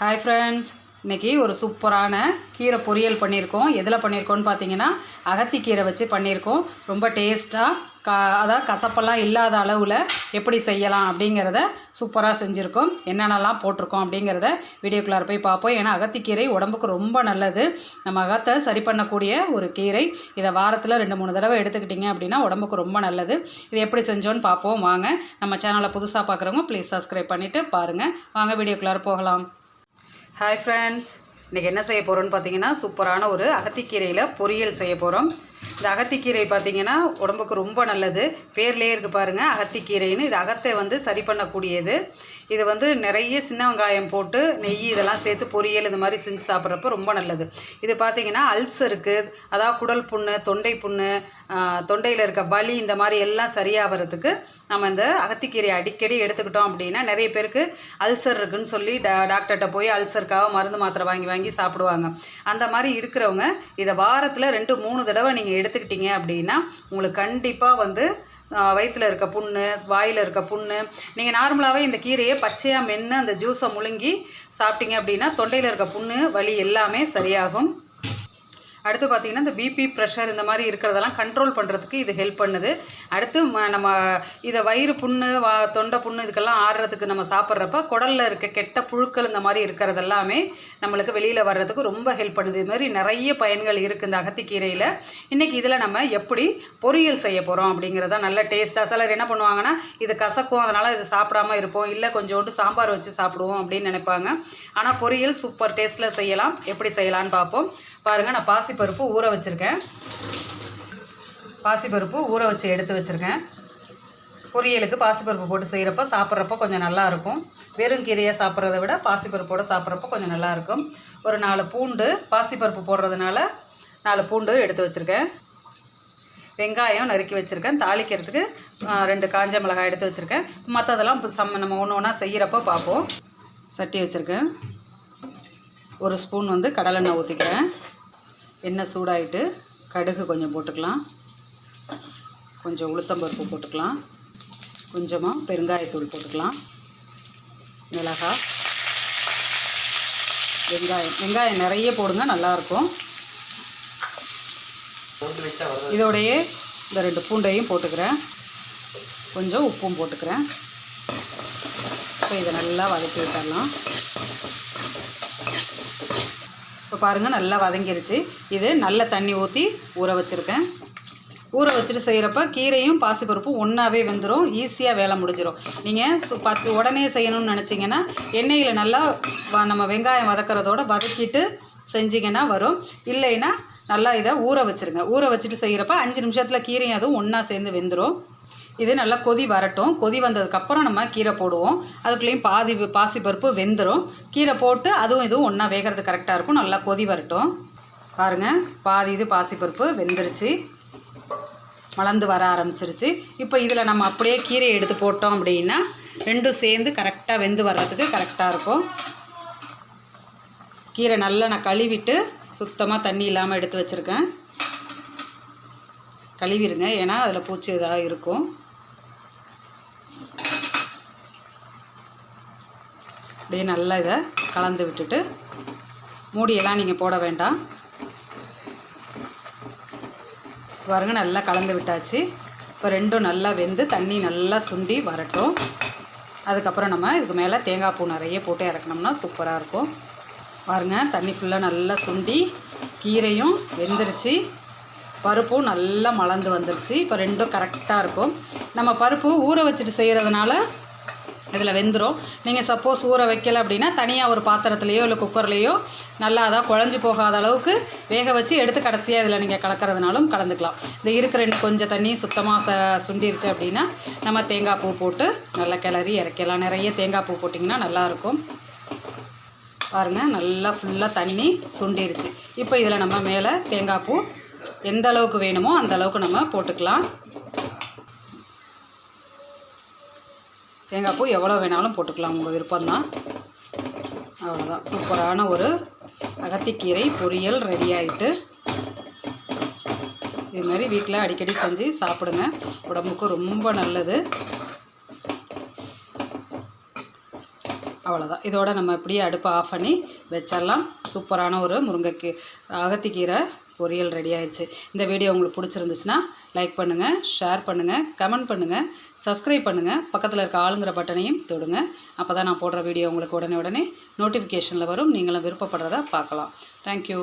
Hi friends இன்றைக்கி ஒரு சூப்பரான கீரை பொரியல் பண்ணியிருக்கோம். எதில் பண்ணியிருக்கோம்னு பார்த்தீங்கன்னா அகத்திக்கீரை வச்சு பண்ணியிருக்கோம். ரொம்ப டேஸ்ட்டாக கா அதாவது கசப்பெல்லாம் இல்லாத அளவில் எப்படி செய்யலாம் அப்படிங்கிறத சூப்பராக செஞ்சுருக்கோம். என்னென்னலாம் போட்டிருக்கோம் அப்படிங்கிறத வீடியோக்குள்ளார போய் பார்ப்போம். ஏன்னா அகத்திக்கீரை உடம்புக்கு ரொம்ப நல்லது. நம்ம அகத்தை சரி பண்ணக்கூடிய ஒரு கீரை. இதை வாரத்தில் ரெண்டு மூணு தடவை எடுத்துக்கிட்டிங்க அப்படின்னா உடம்புக்கு ரொம்ப நல்லது. இது எப்படி செஞ்சோன்னு பார்ப்போம். வாங்க. நம்ம சேனலை புதுசாக பார்க்குறவங்க ப்ளீஸ் சப்ஸ்கிரைப் பண்ணிவிட்டு பாருங்கள் வாங்க வீடியோக்குள்ளார போகலாம். ஹாய் ஃப்ரெண்ட்ஸ் இன்றைக்கி என்ன செய்ய போகிறோன்னு பார்த்தீங்கன்னா சூப்பரான ஒரு அகத்திக்கீரையில் பொரியல் செய்ய போகிறோம் இந்த அகத்திக்கீரை பார்த்தீங்கன்னா உடம்புக்கு ரொம்ப நல்லது. பேர்லேயே இருக்குது பாருங்கள் அகத்திக்கீரைன்னு இது அகத்தை வந்து சரி பண்ணக்கூடியது. இது வந்து நிறைய சின்ன வெங்காயம் போட்டு நெய் இதெல்லாம் சேர்த்து பொரியல் இந்த மாதிரி செஞ்சு சாப்பிட்றப்ப ரொம்ப நல்லது. இது பார்த்தீங்கன்னா அல்சருக்கு அதாவது குடல் புண்ணு தொண்டை புண்ணு தொண்டையில் இருக்க வலி இந்த மாதிரி எல்லாம் சரியாகிறதுக்கு நம்ம இந்த அகத்திக்கீரை அடிக்கடி எடுத்துக்கிட்டோம் அப்படின்னா நிறைய பேருக்கு அல்சர் இருக்குன்னு சொல்லி டா டாக்டர்கிட்ட போய் அல்சருக்காக மருந்து மாத்திரை வாங்கி வாங்கி சாப்பிடுவாங்க. அந்த மாதிரி இருக்கிறவங்க இதை வாரத்தில் ரெண்டு மூணு தடவை நீங்கள் எடுத்துக்கிட்டீங்க அப்படின்னா உங்களுக்கு கண்டிப்பாக வந்து வயிற்றில் இருக்க புண்ணு வாயில் இருக்க புண்ணு நீங்கள் நார்மலாகவே இந்த கீரையை பச்சையாக மென்று அந்த ஜூஸை முழுங்கி சாப்பிட்டீங்க அப்படின்னா தொண்டையில் இருக்க புண்ணு வலி எல்லாமே சரியாகும். அடுத்து பார்த்திங்கன்னா இந்த பிபி ப்ரெஷர் இந்த மாதிரி இருக்கிறதெல்லாம் கண்ட்ரோல் பண்ணுறதுக்கு இது ஹெல்ப் பண்ணுது. அடுத்து நம்ம இதை வயிறு புண்ணு வா தொண்டை புண்ணு இதுக்கெல்லாம் ஆடுறதுக்கு நம்ம சாப்பிட்றப்ப குடலில் இருக்க கெட்ட புழுக்கள் இந்த மாதிரி இருக்கிறதெல்லாமே நம்மளுக்கு வெளியில் வர்றதுக்கு ரொம்ப ஹெல்ப் பண்ணுது. இது மாதிரி நிறைய பயன்கள் இருக்குது இந்த அகத்திக்கீரையில். இன்றைக்கி இதில் நம்ம எப்படி பொரியல் செய்ய போகிறோம் அப்படிங்கிறத நல்ல டேஸ்ட்டாக சிலர் என்ன பண்ணுவாங்கன்னா இது கசக்கும் அதனால் இது சாப்பிடாம இருப்போம் இல்லை கொஞ்சோண்டு சாம்பார் வச்சு சாப்பிடுவோம் அப்படின்னு நினைப்பாங்க. ஆனால் பொரியல் சூப்பர் டேஸ்ட்டில் செய்யலாம். எப்படி செய்யலான்னு பார்ப்போம். பாருங்கள் நான் பாசிப்பருப்பு ஊற வச்சுருக்கேன். பாசிப்பருப்பு ஊற வச்சு எடுத்து வச்சுருக்கேன். பொரியலுக்கு பாசிப்பருப்பு போட்டு செய்கிறப்ப சாப்பிட்றப்ப கொஞ்சம் நல்லாயிருக்கும் வெறும் கீரையை சாப்பிட்றத விட பாசிப்பருப்போடு சாப்பிட்றப்ப கொஞ்சம் நல்லாயிருக்கும் ஒரு நாலு பூண்டு பாசிப்பருப்பு போடுறதுனால நாலு பூண்டு எடுத்து வச்சுருக்கேன். வெங்காயம் நறுக்கி வச்சுருக்கேன். தாளிக்கிறதுக்கு ரெண்டு காஞ்ச மிளகாய் எடுத்து வச்சுருக்கேன். மற்றதெல்லாம் சம் நம்ம ஒன்று ஒன்றா செய்கிறப்ப பார்ப்போம் சட்டி வச்சுருக்கேன். ஒரு ஸ்பூன் வந்து கடலெண்ணெய் ஊற்றிக்கிறேன் எண்ணெய் சூடாகிட்டு கடுகு கொஞ்சம் போட்டுக்கலாம். கொஞ்சம் உளுத்தம்பருப்பு போட்டுக்கலாம். கொஞ்சமாக பெருங்காயத்தூள் போட்டுக்கலாம். மிளகாய் வெங்காயம். வெங்காயம் நிறைய போடுங்க நல்லாயிருக்கும். இதோடையே இந்த ரெண்டு பூண்டையும் போட்டுக்கிறேன். கொஞ்சம் உப்பும் போட்டுக்கிறேன். இப்போ இதை நல்லா வதக்கி விட்டுடலாம். இப்போ பாருங்கள் நல்லா வதங்கிருச்சு. இது நல்ல தண்ணி ஊற்றி ஊற வச்சுருக்கேன். ஊற வச்சுட்டு செய்கிறப்ப கீரையும் பாசிப்பருப்பும் ஒன்றாவே வெந்துடும் ஈஸியாக வேலை முடிஞ்சிடும் நீங்கள் சு பத்து உடனே செய்யணும்னு நினச்சிங்கன்னா எண்ணெயில் நல்லா நம்ம வெங்காயம் வதக்கிறதோட வதக்கிட்டு செஞ்சிங்கன்னா வரும். இல்லைன்னா நல்லா இதை ஊற வச்சுருங்க. ஊற வச்சுட்டு செய்கிறப்ப அஞ்சு நிமிஷத்தில் கீரையும் அதுவும் ஒன்றா சேர்ந்து வெந்துடும் இது நல்லா கொதி வரட்டும். கொதி வந்ததுக்கப்புறம் நம்ம கீரை போடுவோம். அதுக்குள்ளேயும் பாதி பாசிப்பருப்பு வெந்துடும் கீரை போட்டு அதுவும் இதுவும் ஒன்றா வேகிறது கரெக்டாக இருக்கும். நல்லா கொதி வரட்டும். பாருங்கள் பாதி இது பாசிப்பருப்பு வெந்துருச்சு. மலர்ந்து வர ஆரம்பிச்சிருச்சு. இப்போ இதில் நம்ம அப்படியே கீரையை எடுத்து போட்டோம் அப்படின்னா ரெண்டும் சேர்ந்து கரெக்டாக வெந்து வர்றதுக்கு கரெக்டாக இருக்கும். கீரை நல்லா நான் கழுவிட்டு சுத்தமாக தண்ணி இல்லாமல் எடுத்து வச்சுருக்கேன். கழுவிடுங்க ஏன்னா அதில் பூச்சி இதாக இருக்கும். அப்படியே நல்லா இதை கலந்து விட்டுட்டு மூடியெல்லாம் நீங்கள் போட வேண்டாம். பாருங்க நல்லா கலந்து விட்டாச்சு. இப்போ ரெண்டும் நல்லா வெந்து தண்ணி நல்லா சுண்டி வரட்டும். அதுக்கப்புறம் நம்ம இதுக்கு மேலே தேங்காய் பூ நிறைய போட்டு இறக்கணும்னா சூப்பராக இருக்கும். பாருங்கள் தண்ணி ஃபுல்லாக நல்லா சுண்டி கீரையும் வெந்துருச்சு. பருப்பும் நல்லா மலர்ந்து வந்துருச்சு. இப்போ ரெண்டும் கரெக்டாக இருக்கும். நம்ம பருப்பு ஊற வச்சுட்டு செய்கிறதுனால இதில் வெந்துடும் நீங்கள் சப்போஸ் ஊற வைக்கலை அப்படின்னா தனியாக ஒரு பாத்திரத்துலேயோ இல்லை குக்கர்லேயோ நல்லா அதான் குழஞ்சி போகாத அளவுக்கு வேக வச்சு எடுத்து கடைசியாக இதில் நீங்கள் கலக்கிறதுனாலும் கலந்துக்கலாம். இந்த இருக்கிற ரெண்டு கொஞ்சம் தண்ணி சுத்தமாக ச சுண்டிருச்சு அப்படின்னா நம்ம தேங்காய் பூ போட்டு நல்லா கிளறி இறக்கலாம் நிறைய தேங்காய் பூ போட்டிங்கன்னா நல்லாயிருக்கும் பாருங்கள் நல்லா ஃபுல்லாக தண்ணி சுண்டிருச்சு. இப்போ இதில் நம்ம மேலே தேங்காய் பூ எந்த அளவுக்கு வேணுமோ அந்த அளவுக்கு நம்ம போட்டுக்கலாம். தேங்காய் பூ எவ்வளோ வேணாலும் போட்டுக்கலாம். உங்கள் விருப்பம்தான். அவ்வளோதான் சூப்பரான ஒரு அகத்திக்கீரை பொரியல் ரெடி ஆகிட்டு இது மாதிரி வீட்டில் அடிக்கடி செஞ்சு சாப்பிடுங்க. உடம்புக்கு ரொம்ப நல்லது. அவ்வளோதான் இதோட நம்ம இப்படியே அடுப்பை ஆஃப் பண்ணி வச்சிடலாம். சூப்பரான ஒரு முருங்கைக்கீ அகத்திக்கீரை பொரியல் ரெடி ஆயிடுச்சு இந்த வீடியோ உங்களுக்கு பிடிச்சிருந்துச்சுன்னா லைக் பண்ணுங்கள் ஷேர் பண்ணுங்கள் கமெண்ட் பண்ணுங்கள் சப்ஸ்கிரைப் பண்ணுங்கள் பக்கத்தில் இருக்க ஆளுங்கிற பட்டனையும் தொடுங்க. அப்போ தான் நான் போடுற வீடியோ உங்களுக்கு உடனே உடனே நோட்டிஃபிகேஷனில் வரும். நீங்களும் விருப்பப்படுறத பார்க்கலாம். தேங்க்யூ